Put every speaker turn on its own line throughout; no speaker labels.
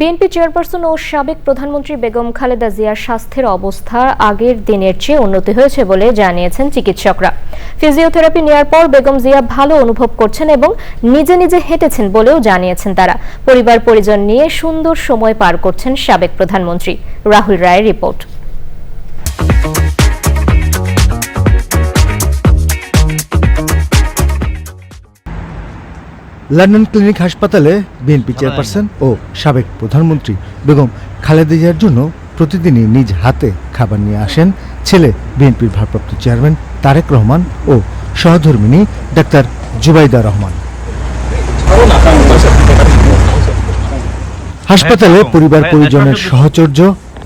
BNP chairperson ও সাবেক প্রধানমন্ত্রী বেগম খালেদা জিয়ার স্বাস্থ্যের অবস্থা আগের দিনের চেয়ে উন্নতি হয়েছে বলে জানিয়েছেন চিকিৎসকরা। ফিজিওথেরাপি নেওয়ার পর বেগম জিয়া ভালো অনুভব করছেন এবং নিজে নিজে হেঁটেছেন বলেও জানিয়েছেন তারা। পরিবার পরিজন নিয়ে সুন্দর সময় পার করছেন সাবেক প্রধানমন্ত্রী। রাহুল রায়ের রিপোর্ট।
লন্ডন ক্লিনিক হাসপাতালে বিএনপি চেয়ারপারসন ও সাবেক প্রধানমন্ত্রী বেগম খালেদা জিয়ার জন্য প্রতিদিনই নিজ হাতে খাবার নিয়ে আসেন ছেলে বিএনপির ভারপ্রাপ্ত চেয়ারম্যান তারেক রহমান ও সহধর্মিনী ডাক্তার জুবাইদা রহমান। হাসপাতালে পরিবার পরিজনের সহচর্য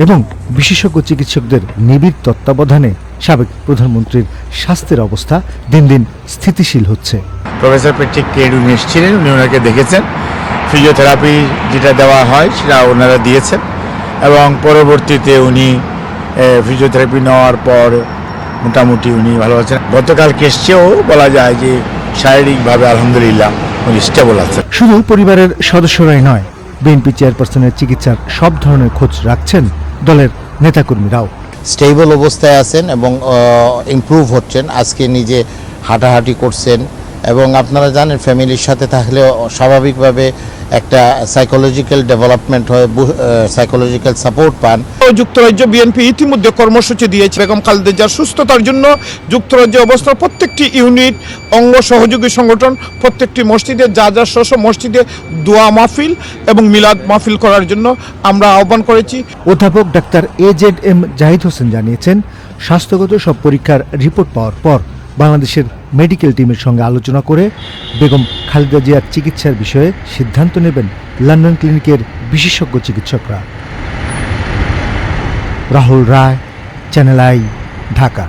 এবং বিশেষজ্ঞ চিকিৎসকদের নিবিড় তত্ত্বাবধানে সাবেক প্রধানমন্ত্রীর স্বাস্থ্যের অবস্থা দিন দিন স্থিতিশীল হচ্ছে।
প্রফেসর পেট্রিক কেড উনি এসেছিলেন উনি ওনাকে দেখেছেন। ফিজিওথেরাপি যেটা দেওয়া হয় সেটা ওনারা দিয়েছেন এবং পরবর্তীতে উনি ফিজিওথেরাপি নেওয়ার পর মোটামুটি উনি ভালো আছেন। গতকাল কেসছেও বলা যায় যে শারীরিকভাবে আলহামদুলিল্লাহ উনি স্টেবল আছেন।
শুধু পরিবারের সদস্যরাই নয় বিএনপি চেয়ারপারসনের চিকিৎসার সব ধরনের খোঁজ রাখছেন দলের নেতাকর্মীরাও।
স্টেবল অবস্থায় আছেন এবং ইমপ্রুভ হচ্ছেন। আজকে নিজে হাঁটাহাঁটি করছেন এবং আপনারা জানেন ফ্যামিলির সাথে থাকলে স্বাভাবিকভাবে একটা সাইকোলজিক্যাল ডেভেলপমেন্ট হয় সাইকোলজিক্যাল সাপোর্ট পান।
যুক্তরাজ্য বিএনপি ইতিমধ্যে কর্মসূচি দিয়েছে। বেগম খালেদা জিয়ার সুস্থতার জন্য যুক্তরাজ্যে অবস্থার প্রত্যেকটি ইউনিট অঙ্গ সহযোগী সংগঠন প্রত্যেকটি মসজিদে যা যা স্ব মসজিদে দোয়া মাহফিল এবং মিলাদ মাহফিল করার জন্য আমরা আহ্বান করেছি।
অধ্যাপক doctor A Z M Zahid Hossain জানিয়েছেন স্বাস্থ্যগত সব পরীক্ষার রিপোর্ট পাওয়ার পর বাংলাদেশের মেডিকেল টিমের সঙ্গে আলোচনা করে বেগম খালেদা জিয়ার চিকিৎসার বিষয়ে সিদ্ধান্ত নেবেন লন্ডন ক্লিনিকের বিশেষজ্ঞ চিকিৎসকরা। Rahul Roy, channel I, Dhaka.